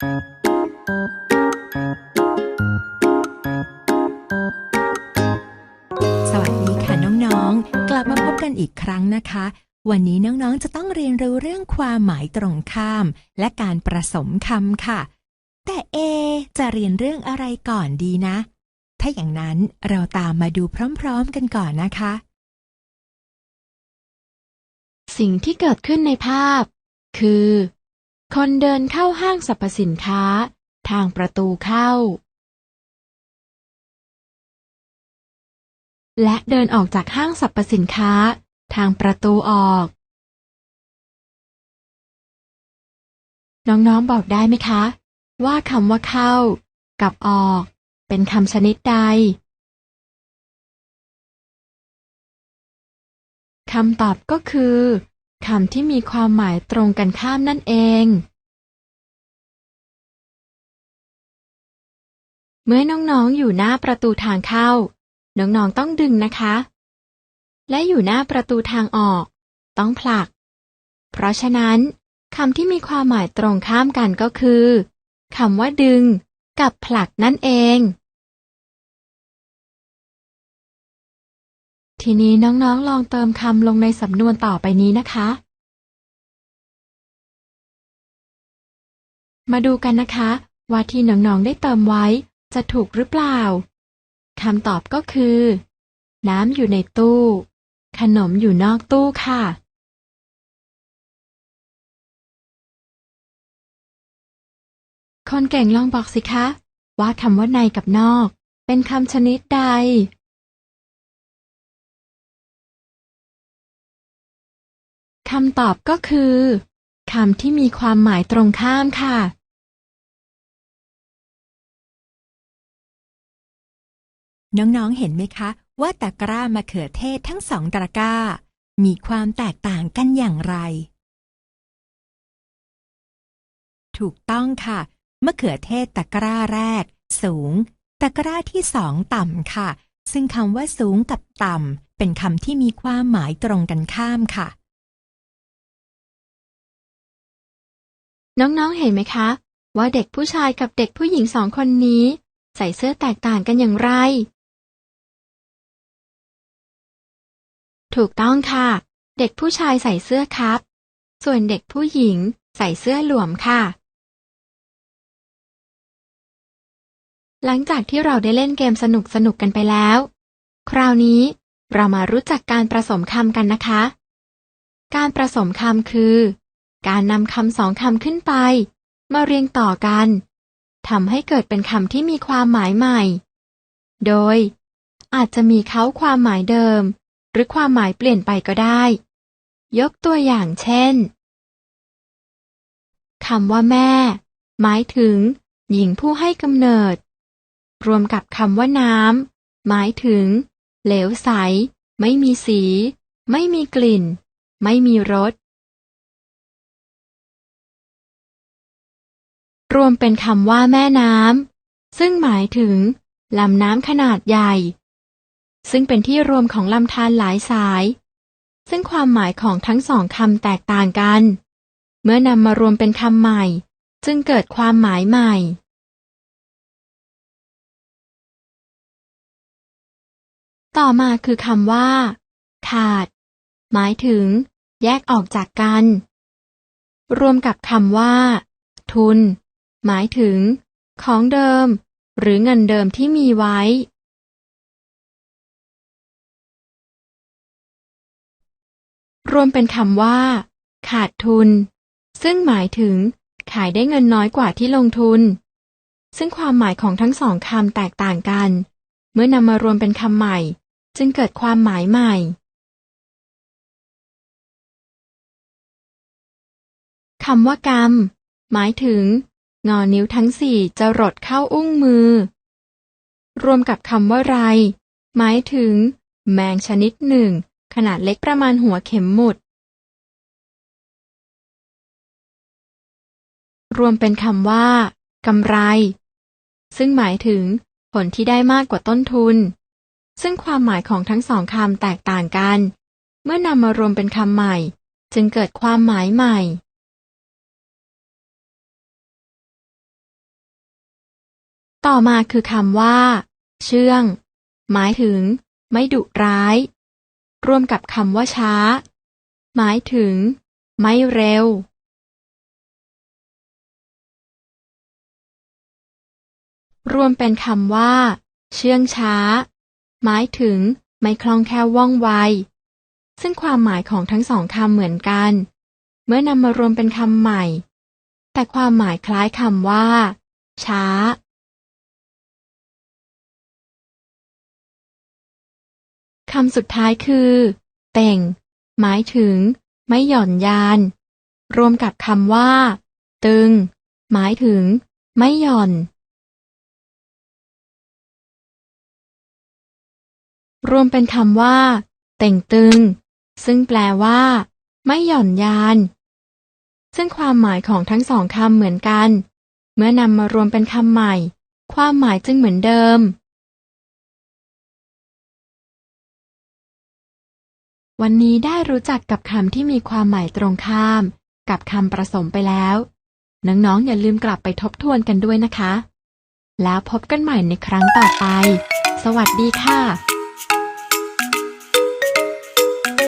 สวัสดีค่ะน้องๆ กลับมาพบกันอีกครั้งนะคะ วันนี้น้องๆ จะต้องเรียนรู้เรื่องความหมายตรงข้าม และการประสมคำค่ะ แต่เอจะเรียนเรื่องอะไรก่อนดีนะ ถ้าอย่างนั้นเราตามมาดูพร้อมๆกันก่อนนะคะ สิ่งที่เกิดขึ้นในภาพ คือ คนเดินเข้าห้างสรรพสินค้า ทางประตูเข้า และเดินออกจากห้างสรรพสินค้า ทางประตูออก น้องๆบอกได้ไหมคะ ว่าคำว่าเข้า กับออก เป็นคำชนิดใดคำตอบก็คือ คำที่มีความหมายตรงกันข้ามนั่นเอง เมื่อน้องๆอยู่หน้าประตูทางเข้า น้องๆต้องดึงนะคะ และอยู่หน้าประตูทางออก ต้องผลัก เพราะฉะนั้นคำที่มีความหมายตรงข้ามกันก็คือคำว่าดึง กับผลักนั่นเอง ทีนี้น้องๆลองเติมคำลงในสำนวนต่อไปนี้นะคะ มาดูกันนะคะ ว่าที่น้องๆได้เติมไว้ จะถูกหรือเปล่าคำตอบก็คือ น้ำอยู่ในตู้ ขนมอยู่นอกตู้ค่ะ คนเก่งลองบอกสิคะ ว่าคำว่าในกับนอก เป็นคำชนิดใด คำตอบก็คือคำที่มีความหมายตรงข้ามค่ะ น้องๆ เห็นไหมคะ ว่าตะกร้ามะเขือเทศทั้งสองตะกร้า มีความแตกต่างกันอย่างไร ถูกต้องค่ะ มะเขือเทศตะกร้าแรก สูง ตะกร้าที่สองต่ำค่ะ ซึ่งคำว่าสูงกับต่ำเป็นคำที่มีความหมายตรงกันข้ามค่ะ น้องๆเห็นไหมคะ ว่าเด็กผู้ชายกับเด็กผู้หญิงสองคนนี้ ใส่เสื้อแตกต่างกันอย่างไร ถูกต้องค่ะ เด็กผู้ชายใส่เสื้อครับ ส่วนเด็กผู้หญิงใส่เสื้อหลวมค่ะ หลังจากที่เราได้เล่นเกมสนุกสนุกๆกันไปแล้ว คราวนี้เรามารู้จักการผสมคำกันนะคะ การผสมคำคือ การนำคำสองคำขึ้นไป มาเรียงต่อกันทำให้เกิดเป็นคำที่มีความหมายใหม่ โดย อาจจะมีเขาความหมายเดิม หรือความหมายเปลี่ยนไปก็ได้ ยกตัวอย่างเช่นคำว่าแม่ หมายถึง หญิงผู้ให้กำเนิด รวมกับคำว่าน้ำหมายถึง เหลวใส ไม่มีสี ไม่มีกลิ่น ไม่มีรส รวมเป็นคำว่าแม่น้ำซึ่งหมายถึงลำน้ำขนาดใหญ่ ซึ่งเป็นที่รวมของลำธารหลายสาย ซึ่งความหมายของทั้งสองคำแตกต่างกัน เมื่อนำมารวมเป็นคำใหม่ จึงเกิดความหมายใหม่ ต่อมาคือคำว่า ขาด หมายถึง แยกออกจากกัน รวมกับคำว่า ทุน หมายถึง ของเดิม หรือเงินเดิมที่มีไว้ รวมเป็นคำว่า ขาดทุน ซึ่งหมายถึง ขายได้เงินน้อยกว่าที่ลงทุน ซึ่งความหมายของทั้งสองคำแตกต่างกัน เมื่อนำมารวมเป็นคำใหม่ จึงเกิดความหมายใหม่คำว่ากรรม หมายถึง งอนิ้วทั้งสี่จะรดเข้าอุ้งมือ รวมกับคำว่าไร หมายถึง แมงชนิดหนึ่ง ขนาดเล็กประมาณหัวเข็มหมุด รวมเป็นคำว่ากำไร ซึ่งหมายถึง ผลที่ได้มากกว่าต้นทุน ซึ่งความหมายของทั้งสองคำแตกต่างกัน เมื่อนำมารวมเป็นคำใหม่ จึงเกิดความหมายใหม่ ต่อมาคือคำว่า เชื่อง หมายถึง ไม่ดุร้ายรวมกับคำว่าช้า หมายถึง ไม่เร็ว รวมเป็นคำว่า เชื่องช้า หมายถึง ไม่คล่องแคล่วว่องไว ซึ่งความหมายของทั้งสองคำเหมือนกัน เมื่อนำมารวมเป็นคำใหม่ แต่ความหมายคล้ายคำว่า ช้า คำสุดท้ายคือ เต่ง หมายถึง ไม่หย่อนยาน รวมกับคำว่า ตึง หมายถึง ไม่หย่อน รวมเป็นคำว่า เต่งตึง ซึ่งแปลว่า ไม่หย่อนยาน ซึ่งความหมายของทั้งสองคำเหมือนกัน เมื่อนำมารวมเป็นคำใหม่ ความหมายจึงเหมือนเดิม วันนี้ได้รู้จักกับคำที่มีความหมายตรงข้าม กับคำประสมไปแล้ว น้องๆ อย่าลืมกลับไปทบทวนกันด้วยนะคะ แล้วพบกันใหม่ในครั้งต่อไป สวัสดีค่ะ